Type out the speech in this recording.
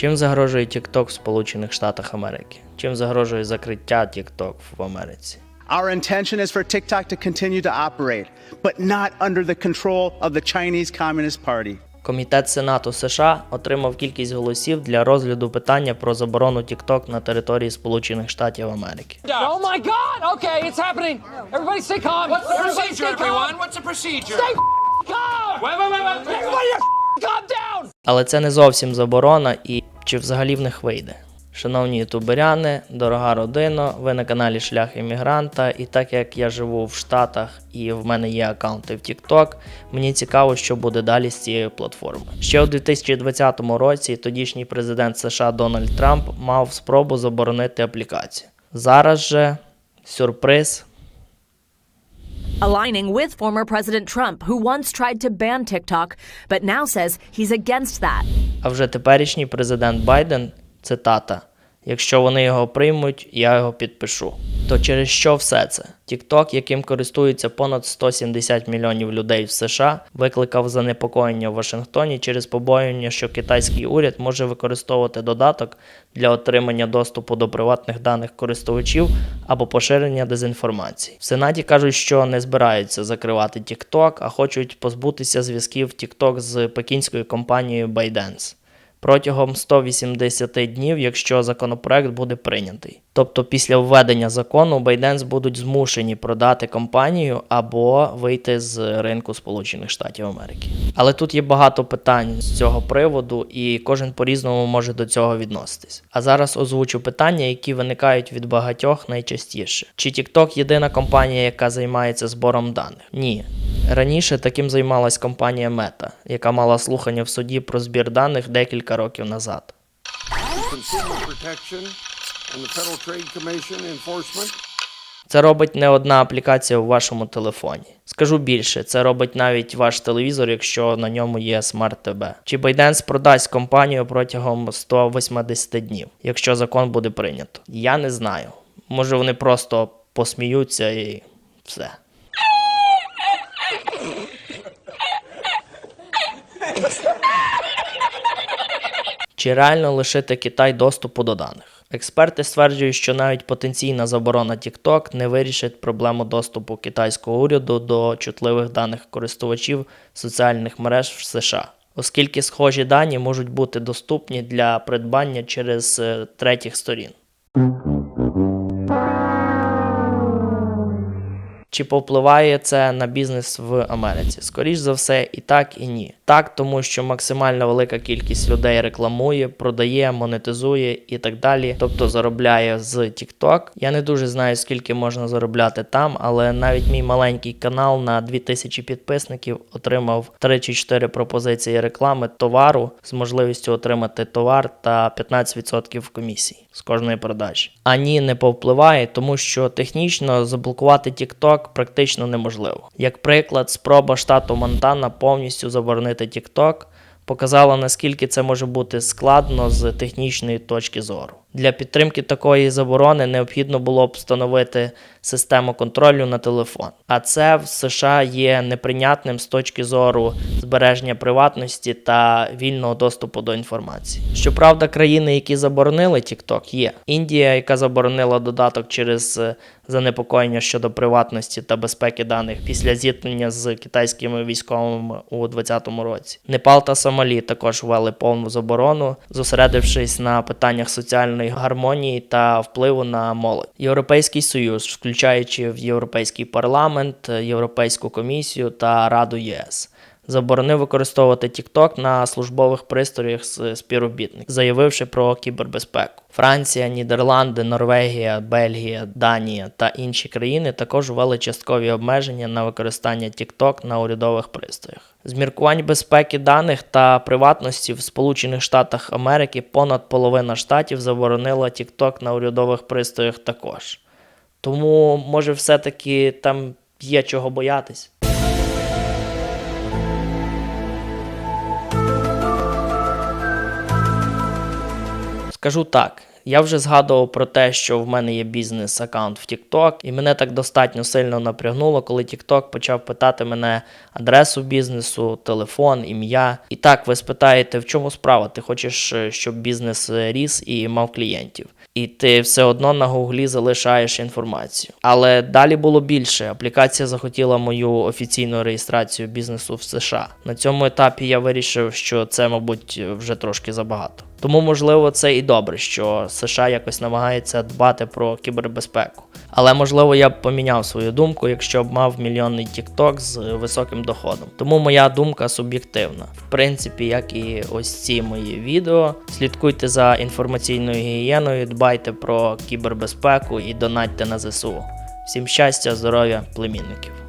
Чим загрожує TikTok в Сполучених Штатах Америки? Чим загрожує закриття TikTok в Америці? Our intention is for TikTok to continue to operate, but not under the control of the Chinese Communist Party. Комітет Сенату США отримав кількість голосів для розгляду питання про заборону TikTok на території Сполучених Штатів Америки. Oh my God! Okay, it's happening. Everybody stay calm. What's the Everybody procedure, everyone? What's the procedure? Stay calm. Wait, wait, wait, wait. Everybody calm down. Але це не зовсім заборона і чи взагалі в них вийде. Шановні ютуберяни, дорога родина, ви на каналі Шлях іммігранта. І так як я живу в Штатах і в мене є аккаунти в TikTok, мені цікаво, що буде далі з цією платформою. Ще у 2020 році тодішній президент США Дональд Трамп мав спробу заборонити аплікацію. Зараз же сюрприз. Aligning with former President Trump, who once tried to ban TikTok, but now says he's against that. А вже теперішній президент Байден, цитата: Якщо вони його приймуть, я його підпишу. То через що все це? TikTok, яким користується понад 170 мільйонів людей в США, викликав занепокоєння в Вашингтоні через побоювання, що китайський уряд може використовувати додаток для отримання доступу до приватних даних користувачів або поширення дезінформації. В Сенаті кажуть, що не збираються закривати TikTok, а хочуть позбутися зв'язків TikTok з пекінською компанією ByteDance протягом 180 днів, якщо законопроект буде прийнятий. Тобто після введення закону ByteDance будуть змушені продати компанію або вийти з ринку Сполучених Штатів Америки. Але тут є багато питань з цього приводу, і кожен по-різному може до цього відноситись. А зараз озвучу питання, які виникають від багатьох найчастіше. Чи TikTok єдина компанія, яка займається збором даних? Ні. Раніше таким займалась компанія Meta, яка мала слухання в суді про збір даних декілька років назад. Це робить не одна аплікація у вашому телефоні. Скажу більше, це робить навіть ваш телевізор, якщо на ньому є смарт ТВ. Чи ByteDance продасть компанію протягом 180 днів, якщо закон буде прийнято? Я не знаю. Може вони просто посміються і все. Чи реально лишити Китай доступу до даних? Експерти стверджують, що навіть потенційна заборона TikTok не вирішить проблему доступу китайського уряду до чутливих даних користувачів соціальних мереж в США, оскільки схожі дані можуть бути доступні для придбання через е, третіх сторін. Чи повпливає це на бізнес в Америці? Скоріш за все, і так, і ні. Так, тому що максимально велика кількість людей рекламує, продає, монетизує і так далі, тобто заробляє з TikTok. Я не дуже знаю, скільки можна заробляти там, але навіть мій маленький канал на 2000 підписників отримав 3 чи 4 пропозиції реклами товару з можливістю отримати товар та 15% комісії з кожної продажі. А ні, не повпливає, тому що технічно заблокувати TikTok практично неможливо. Як приклад, спроба штату Монтана повністю заборонити TikTok показала, наскільки це може бути складно з технічної точки зору. Для підтримки такої заборони необхідно було б встановити систему контролю на телефон. А це в США є неприйнятним з точки зору збереження приватності та вільного доступу до інформації. Щоправда, країни, які заборонили TikTok, є Індія, яка заборонила додаток через е, занепокоєння щодо приватності та безпеки даних після зіткнення з китайськими військовими у 2020 році. Непал та Сомалі також ввели повну заборону, зосередившись на питаннях соціальної гармонії та впливу на молодь. Європейський союз, включаючи в Європейський парламент, Європейську комісію та Раду ЄС. Заборонив використовувати TikTok на службових пристроях з співробітників, заявивши про кібербезпеку. Франція, Нідерланди, Норвегія, Бельгія, Данія та інші країни також ввели часткові обмеження на використання TikTok на урядових пристроях. З міркувань безпеки даних та приватності в Сполучених Штатах Америки понад половина штатів заборонила TikTok на урядових пристроях також. Тому, може, все-таки там є чого боятись. Скажу так: Я вже згадував про те, що в мене є бізнес-аккаунт в TikTok, і мене так достатньо сильно напрягнуло, коли TikTok почав питати мене адресу бізнесу, телефон, ім'я. І так, ви спитаєте, в чому справа? Ти хочеш, е, щоб бізнес е, ріс і мав клієнтів. І ти все одно на гуглі залишаєш інформацію. Але далі було більше. Аплікація захотіла мою офіційну реєстрацію бізнесу в США. На цьому етапі я вирішив, що це, мабуть, вже трошки забагато. Тому, можливо, це і добре, що США якось намагається дбати про кібербезпеку. Але можливо я б поміняв свою думку, якщо б мав мільйонний TikTok з високим доходом. Тому моя думка суб'єктивна. В принципі, як і ось ці мої відео. Слідкуйте за інформаційною гігієною, дбайте про кібербезпеку і донатьте на ЗСУ. Всім щастя, здоров'я, племінників.